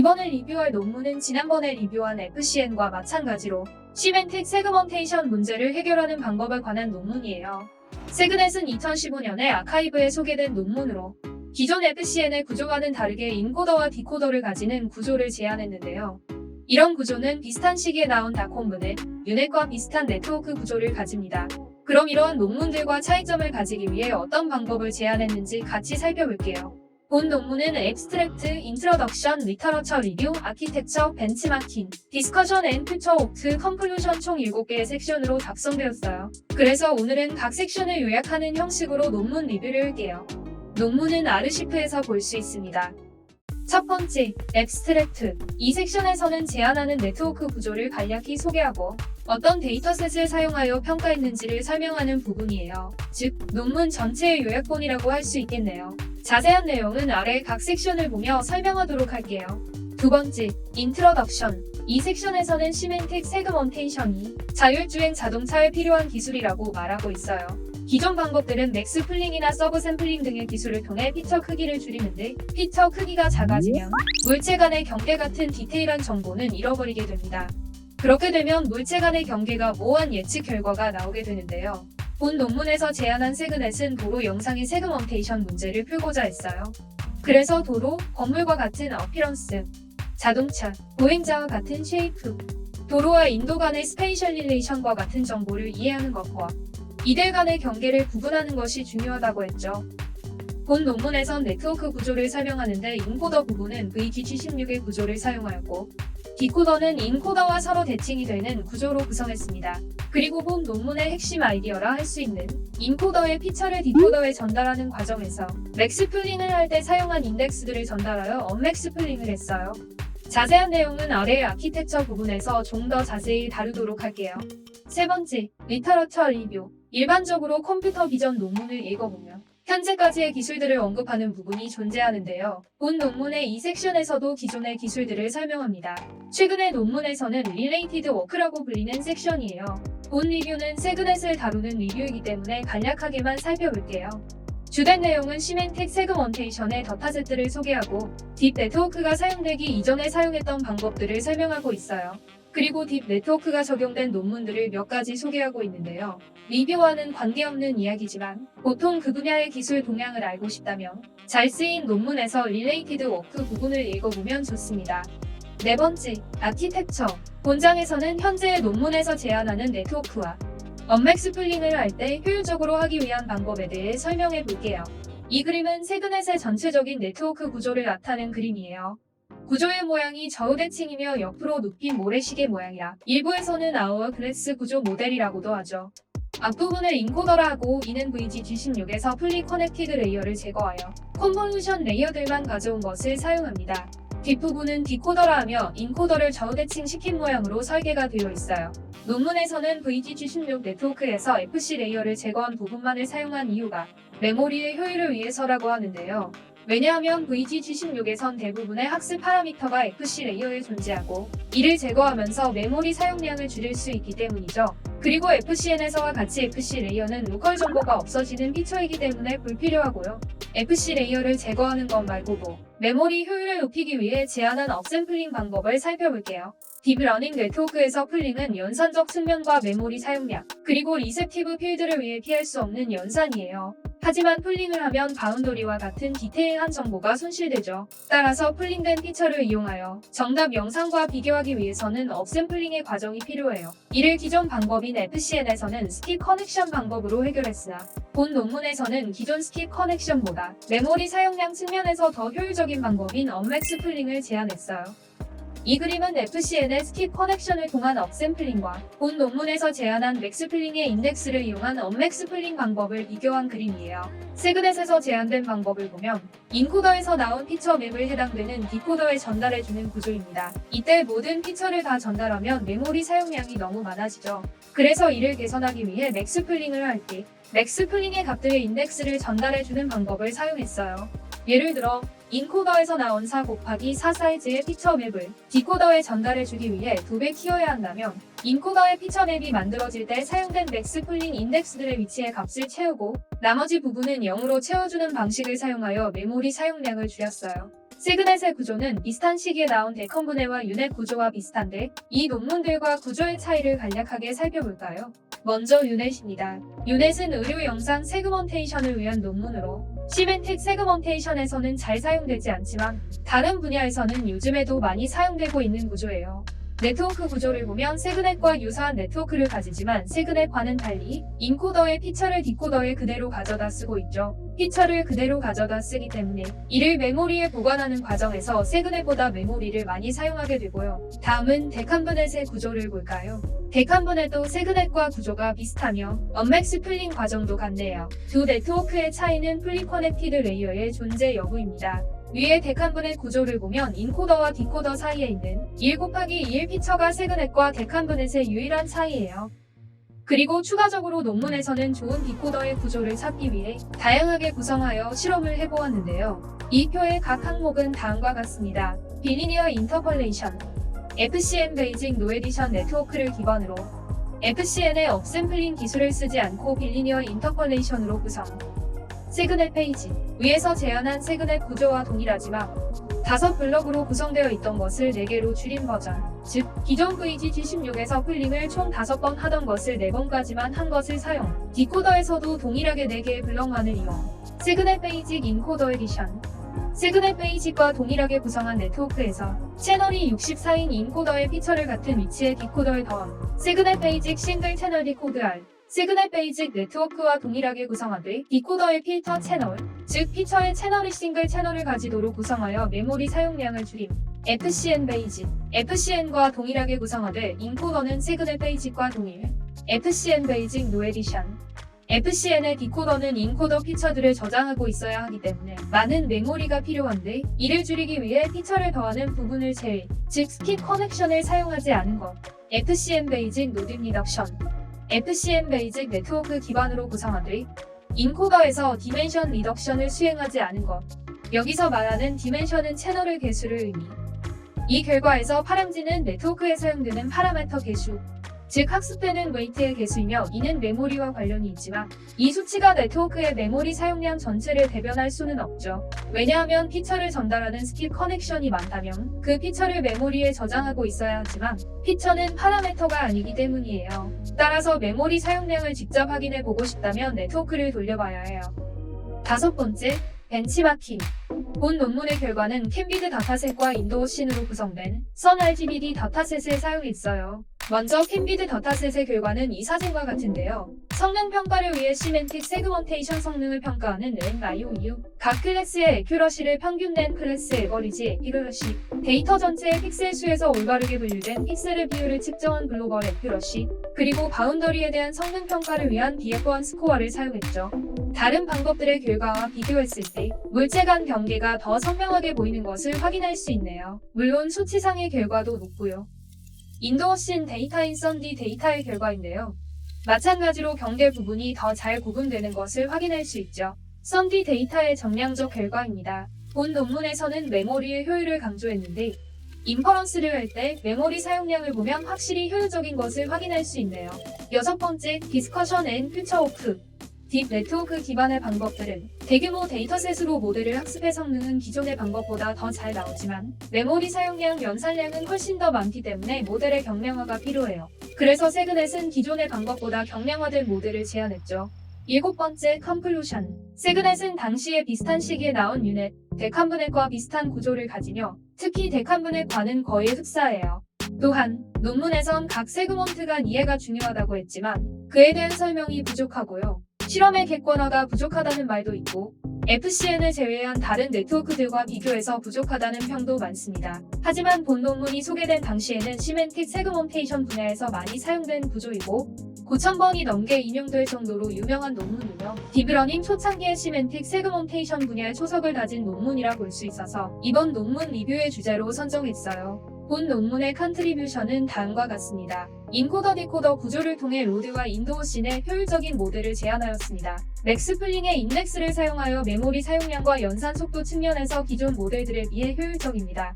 이번에 리뷰할 논문은 지난번에 리뷰한 FCN과 마찬가지로 시멘틱 세그먼테이션 문제를 해결하는 방법에 관한 논문이에요. 세그넷은 2015년에 아카이브에 소개된 논문으로 기존 FCN의 구조와는 다르게 인코더와 디코더를 가지는 구조를 제안했는데요. 이런 구조는 비슷한 시기에 나온 다콤브는 유넷과 비슷한 네트워크 구조를 가집니다. 그럼 이러한 논문들과 차이점을 가지기 위해 어떤 방법을 제안했는지 같이 살펴볼게요. 본 논문은 앱스트랙트, 인트로덕션, 리터러처 리뷰, 아키텍처, 벤치마킹, 디스커션 앤 퓨처 옥트, 컨클루션 총 7개의 섹션으로 작성되었어요. 그래서 오늘은 각 섹션을 요약하는 형식으로 논문 리뷰를 할게요. 논문은 아르시프에서 볼 수 있습니다. 첫 번째, 앱스트랙트. 이 섹션에서는 제안하는 네트워크 구조를 간략히 소개하고 어떤 데이터셋을 사용하여 평가했는지를 설명하는 부분이에요. 즉, 논문 전체의 요약본이라고 할 수 있겠네요. 자세한 내용은 아래 각 섹션을 보며 설명하도록 할게요. 두 번째, 인트로덕션. 이 섹션에서는 시멘틱 세그먼테이션이 자율주행 자동차에 필요한 기술이라고 말하고 있어요. 기존 방법들은 맥스 플링이나 서브 샘플링 등의 기술을 통해 피처 크기를 줄이는데 피처 크기가 작아지면 물체 간의 경계 같은 디테일한 정보는 잃어버리게 됩니다. 그렇게 되면 물체 간의 경계가 모호한 예측 결과가 나오게 되는데요. 본 논문에서 제안한 세그넷은 도로 영상의 세그먼테이션 문제를 풀고자 했어요. 그래서 도로, 건물과 같은 어피런스, 자동차, 보행자와 같은 쉐이프, 도로와 인도 간의 스페이셜 릴레이션과 같은 정보를 이해하는 것과 이들 간의 경계를 구분하는 것이 중요하다고 했죠. 본 논문에선 네트워크 구조를 설명하는데 인코더 부분은 VG76의 구조를 사용하였고 디코더는 인코더와 서로 대칭이 되는 구조로 구성했습니다. 그리고 본 논문의 핵심 아이디어라 할 수 있는 인코더의 피처를 디코더에 전달하는 과정에서 맥스 플링을 할 때 사용한 인덱스들을 전달하여 언맥스 플링을 했어요. 자세한 내용은 아래의 아키텍처 부분에서 좀 더 자세히 다루도록 할게요. 세 번째, 리터러처 리뷰. 일반적으로 컴퓨터 비전 논문을 읽어보면 현재까지의 기술들을 언급하는 부분이 존재하는데요. 본 논문의 이 섹션에서도 기존의 기술들을 설명합니다. 최근의 논문에서는 Related Work라고 불리는 섹션이에요. 본 리뷰는 세그넷을 다루는 리뷰이기 때문에 간략하게만 살펴볼게요. 주된 내용은 시멘틱 세그먼테이션의 더타셋들을 소개하고 딥 네트워크가 사용되기 이전에 사용했던 방법들을 설명하고 있어요. 그리고 딥 네트워크가 적용된 논문들을 몇 가지 소개하고 있는데요. 리뷰와는 관계없는 이야기지만 보통 그 분야의 기술 동향을 알고 싶다면 잘 쓰인 논문에서 릴레이티드 워크 부분을 읽어보면 좋습니다. 네 번째, 아키텍처. 본장에서는 현재의 논문에서 제안하는 네트워크와 언맥 스 플링을 할 때 효율적으로 하기 위한 방법에 대해 설명해 볼게요. 이 그림은 세그넷의 전체적인 네트워크 구조를 나타낸 그림이에요. 구조의 모양이 좌우대칭이며 옆으로 눕힌 모래시계 모양이라 일부에서는 아워 글래스 구조 모델이라고도 하죠. 앞부분을 인코더라 하고 이는 VG G16에서 풀리 커넥티드 레이어를 제거하여 컨볼루션 레이어들만 가져온 것을 사용합니다. 뒷부분은 디코더라 하며 인코더를 좌우대칭 시킨 모양으로 설계가 되어 있어요. 논문에서는 VG16 네트워크에서 FC 레이어를 제거한 부분만을 사용한 이유가 메모리의 효율을 위해서라고 하는데요. 왜냐하면 VG16에선 대부분의 학습 파라미터가 FC 레이어에 존재하고 이를 제거하면서 메모리 사용량을 줄일 수 있기 때문이죠. 그리고 FCN에서와 같이 FC 레이어는 로컬 정보가 없어지는 피처이기 때문에 불필요하고요. FC 레이어를 제거하는 것 말고도 메모리 효율을 높이기 위해 제안한 업샘플링 방법을 살펴볼게요. 딥러닝 네트워크에서 플링은 연산적 측면과 메모리 사용량, 그리고 리셉티브 필드를 위해 피할 수 없는 연산이에요. 하지만 풀링을 하면 바운더리와 같은 디테일한 정보가 손실되죠. 따라서 풀링된 피처를 이용하여 정답 영상과 비교하기 위해서는 업샘플링의 과정이 필요해요. 이를 기존 방법인 FCN에서는 스킵 커넥션 방법으로 해결했으나 본 논문에서는 기존 스킵 커넥션보다 메모리 사용량 측면에서 더 효율적인 방법인 언맥스 풀링을 제안했어요. 이 그림은 FCN의 스킵 커넥션을 통한 업샘플링과 본 논문에서 제안한 맥스플링의 인덱스를 이용한 언맥스플링 방법을 비교한 그림이에요. 세그넷에서 제안된 방법을 보면 인코더에서 나온 피처 맵을 해당되는 디코더에 전달해주는 구조입니다. 이때 모든 피처를 다 전달하면 메모리 사용량이 너무 많아지죠. 그래서 이를 개선하기 위해 맥스플링을 할 때 맥스플링의 값들의 인덱스를 전달해주는 방법을 사용했어요. 예를 들어 인코더에서 나온 4 곱하기 4 사이즈의 피처 맵을 디코더에 전달해주기 위해 두배 키워야 한다면 인코더의 피처 맵이 만들어질 때 사용된 맥스 풀링 인덱스들의 위치에 값을 채우고 나머지 부분은 0으로 채워주는 방식을 사용하여 메모리 사용량을 줄였어요. 시그넷의 구조는 비슷한 시기에 나온 데컴분해와 유넷 구조와 비슷한데 이 논문들과 구조의 차이를 간략하게 살펴볼까요? 먼저 유넷입니다. 유넷은 의료 영상 세그먼테이션을 위한 논문으로 시멘텍 세그먼테이션에서는 잘 사용되지 않지만 다른 분야에서는 요즘에도 많이 사용되고 있는 구조예요. 네트워크 구조를 보면 세그넷과 유사한 네트워크를 가지지만 세그넷과는 달리 인코더의 피처를 디코더에 그대로 가져다 쓰고 있죠. 피처를 그대로 가져다 쓰기 때문에 이를 메모리에 보관하는 과정에서 세그넷보다 메모리를 많이 사용하게 되고요. 다음은 데칸브넷의 구조를 볼까요? 데칸브넷도 세그넷과 구조가 비슷하며 언맥스 풀링 과정도 같네요. 두 네트워크의 차이는 풀리 커넥티드 레이어의 존재 여부입니다. 위에 데칸분의 구조를 보면 인코더와 디코더 사이에 있는 1 곱하기 1 피처가 세그넷과 데칸브넷의 유일한 차이예요. 그리고 추가적으로 논문에서는 좋은 디코더의 구조를 찾기 위해 다양하게 구성하여 실험을 해보았는데요. 이 표의 각 항목은 다음과 같습니다. 비리니어 인터펄레이션, FCN 베이징 노에디션 네트워크를 기반으로 FCN의 업샘플링 기술을 쓰지 않고 빌리니어 인터펄레이션으로 구성. 시그넷 페이지 위에서 제안한 시그넷 구조와 동일하지만 다섯 블럭으로 구성되어 있던 것을 4개로 줄인 버전 즉 기존 VG76에서 풀링을 총 5번 하던 것을 4번까지만 한 것을 사용 디코더에서도 동일하게 4개의 블럭만을 이용. 시그넷 베이직 인코더 에디션. 시그넷 베이직과 동일하게 구성한 네트워크에서 채널이 64인 인코더의 피처를 같은 위치에 디코더에 더한 시그넷 베이직 싱글 채널 디코드 R 시그넷 베이직 네트워크와 동일하게 구성하되 디코더의 필터 채널, 즉 피처의 채널이 싱글 채널을 가지도록 구성하여 메모리 사용량을 줄임. FCN 베이직, FCN과 동일하게 구성하되 인코더는 시그넷 베이직과 동일. FCN 베이직 노에디션. FCN의 디코더는 인코더 피처들을 저장하고 있어야 하기 때문에 많은 메모리가 필요한데 이를 줄이기 위해 피처를 더하는 부분을 제외, 즉 스킵 커넥션을 사용하지 않은 것. FCN 베이직 노드 리덕션. FCM 베이직 네트워크 기반으로 구성하되 인코더에서 디멘션 리덕션을 수행하지 않은 것. 여기서 말하는 디멘션은 채널의 개수를 의미. 이 결과에서 파람지는 네트워크에 사용되는 파라메터 개수, 즉 학습되는 웨이트의 개수이며 이는 메모리와 관련이 있지만 이 수치가 네트워크의 메모리 사용량 전체를 대변할 수는 없죠. 왜냐하면 피처를 전달하는 스킵 커넥션이 많다면 그 피처를 메모리에 저장하고 있어야 하지만 피처는 파라메터가 아니기 때문이에요. 따라서 메모리 사용량을 직접 확인해 보고 싶다면 네트워크를 돌려봐야 해요. 다섯 번째, 벤치마킹. 본 논문의 결과는 캔비드 다타셋과 인도어 씬으로 구성된 선 RGBD 다타셋을 사용했어요. 먼저 캔비드 다타셋의 결과는 이 사진과 같은데요. 성능 평가를 위해 시멘틱 세그먼테이션 성능을 평가하는 NIOU 각 클래스의 에큐러시를 평균 낸 클래스 에버리지 에큐러시 데이터 전체의 픽셀 수에서 올바르게 분류된 픽셀의 비율을 측정한 글로벌 에큐러시 그리고 바운더리에 대한 성능 평가를 위한 BF1 스코어를 사용했죠. 다른 방법들의 결과와 비교했을 때 물체 간 경계가 더 선명하게 보이는 것을 확인할 수 있네요. 물론 수치상의 결과도 높고요. 인도어신 데이터인 썬디 데이터의 결과인데요. 마찬가지로 경계 부분이 더 잘 구분되는 것을 확인할 수 있죠. 썬디 데이터의 정량적 결과입니다. 본 논문에서는 메모리의 효율을 강조했는데 인퍼런스를 할 때 메모리 사용량을 보면 확실히 효율적인 것을 확인할 수 있네요. 여섯 번째, 디스커션 앤 퓨처 오프 딥 네트워크 기반의 방법들은 대규모 데이터셋으로 모델을 학습의 성능은 기존의 방법보다 더 잘 나오지만 메모리 사용량, 연산량은 훨씬 더 많기 때문에 모델의 경량화가 필요해요. 그래서 세그넷은 기존의 방법보다 경량화된 모델을 제안했죠. 일곱 번째, 컨클루션. 세그넷은 당시에 비슷한 시기에 나온 유넷, 데칸브넷과 비슷한 구조를 가지며 특히 데칸브넷과는 거의 흡사해요. 또한 논문에선 각 세그먼트 간 이해가 중요하다고 했지만 그에 대한 설명이 부족하고요. 실험의 객관화가 부족하다는 말도 있고 FCN을 제외한 다른 네트워크들과 비교해서 부족하다는 평도 많습니다. 하지만 본 논문이 소개된 당시에는 시멘틱 세그먼테이션 분야에서 많이 사용된 구조이고 9,000번이 넘게 인용될 정도로 유명한 논문이며 딥러닝 초창기의 시멘틱 세그먼테이션 분야의 초석을 다진 논문이라 볼 수 있어서 이번 논문 리뷰의 주제로 선정했어요. 본 논문의 컨트리뷰션은 다음과 같습니다. 인코더 디코더 구조를 통해 로드와 인도어신의 효율적인 모델을 제안하였습니다. 맥스플링의 인덱스를 사용하여 메모리 사용량과 연산 속도 측면에서 기존 모델들에 비해 효율적입니다.